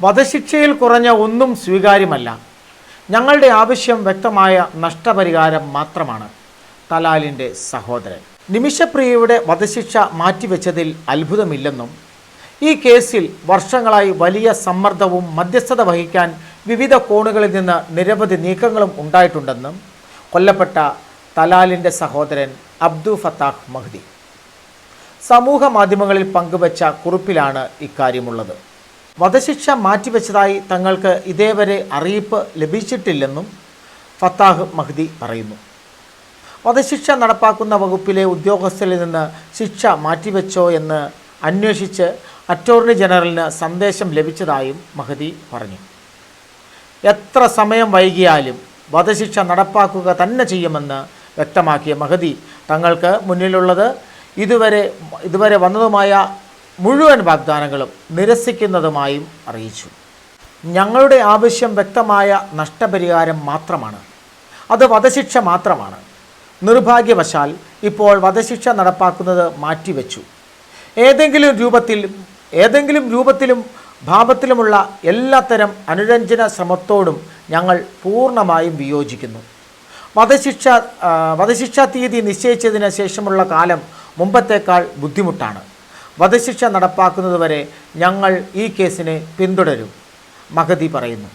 വധശിക്ഷയിൽ കുറഞ്ഞ ഒന്നും സ്വീകാര്യമല്ല. ഞങ്ങളുടെ ആവശ്യം വ്യക്തമായ നഷ്ടപരിഹാരം മാത്രമാണ്. തലാലിന്റെ സഹോദരൻ. നിമിഷപ്രിയയുടെ വധശിക്ഷ മാറ്റിവെച്ചതിൽ അത്ഭുതമില്ലെന്നും ഈ കേസിൽ വർഷങ്ങളായി വലിയ സമ്മർദ്ദവും മധ്യസ്ഥത വഹിക്കാൻ വിവിധ കോണുകളിൽ നിന്ന് നിരവധി നീക്കങ്ങളും ഉണ്ടായിട്ടുണ്ടെന്നും കൊല്ലപ്പെട്ട തലാലിന്റെ സഹോദരൻ അബ്ദു ഫത്താഹ് മഹ്ദി. സമൂഹ മാധ്യമങ്ങളിൽ പങ്കുവച്ച കുറിപ്പിലാണ് ഇക്കാര്യമുള്ളത്. വധശിക്ഷ മാറ്റിവെച്ചതായി തങ്ങൾക്ക് ഇതേവരെ അറിയിപ്പ് ലഭിച്ചിട്ടില്ലെന്നും ഫത്താഹ് മഹ്ദി പറയുന്നു. വധശിക്ഷ നടപ്പാക്കുന്ന വകുപ്പിലെ ഉദ്യോഗസ്ഥരിൽ നിന്ന് ശിക്ഷ മാറ്റിവെച്ചോ എന്ന് അന്വേഷിച്ച് അറ്റോർണി ജനറലിന് സന്ദേശം ലഭിച്ചതായും മഹദി പറഞ്ഞു. എത്ര സമയം വൈകിയാലും വധശിക്ഷ നടപ്പാക്കുക തന്നെ ചെയ്യുമെന്ന് വ്യക്തമാക്കിയ മഹദി തങ്ങൾക്ക് മുന്നിലുള്ളത് ഇതുവരെ ഇതുവരെ വന്നതുമായ മുഴുവൻ വാഗ്ദാനങ്ങളും നിരസിക്കുന്നതുമായും അറിയിച്ചു. ഞങ്ങളുടെ ആവശ്യം വ്യക്തമായ നഷ്ടപരിഹാരം മാത്രമാണ്. അത് വധശിക്ഷ മാത്രമാണ്. നിർഭാഗ്യവശാൽ ഇപ്പോൾ വധശിക്ഷ നടപ്പാക്കുന്നത് മാറ്റിവെച്ചു. ഏതെങ്കിലും രൂപത്തിൽ ഏതെങ്കിലും രൂപത്തിലും ഭാവത്തിലുമുള്ള എല്ലാത്തരം അനുരഞ്ജന ശ്രമത്തോടും ഞങ്ങൾ പൂർണമായും വിയോജിക്കുന്നു. വധശിക്ഷ വധശിക്ഷാ തീയതി നിശ്ചയിച്ചതിന് ശേഷമുള്ള കാലം മുമ്പത്തേക്കാൾ ബുദ്ധിമുട്ടാണ്. വധശിക്ഷ നടപ്പാക്കുന്നതുവരെ ഞങ്ങൾ ഈ കേസിനെ പിന്തുടരും. മഹതി പറയുന്നു.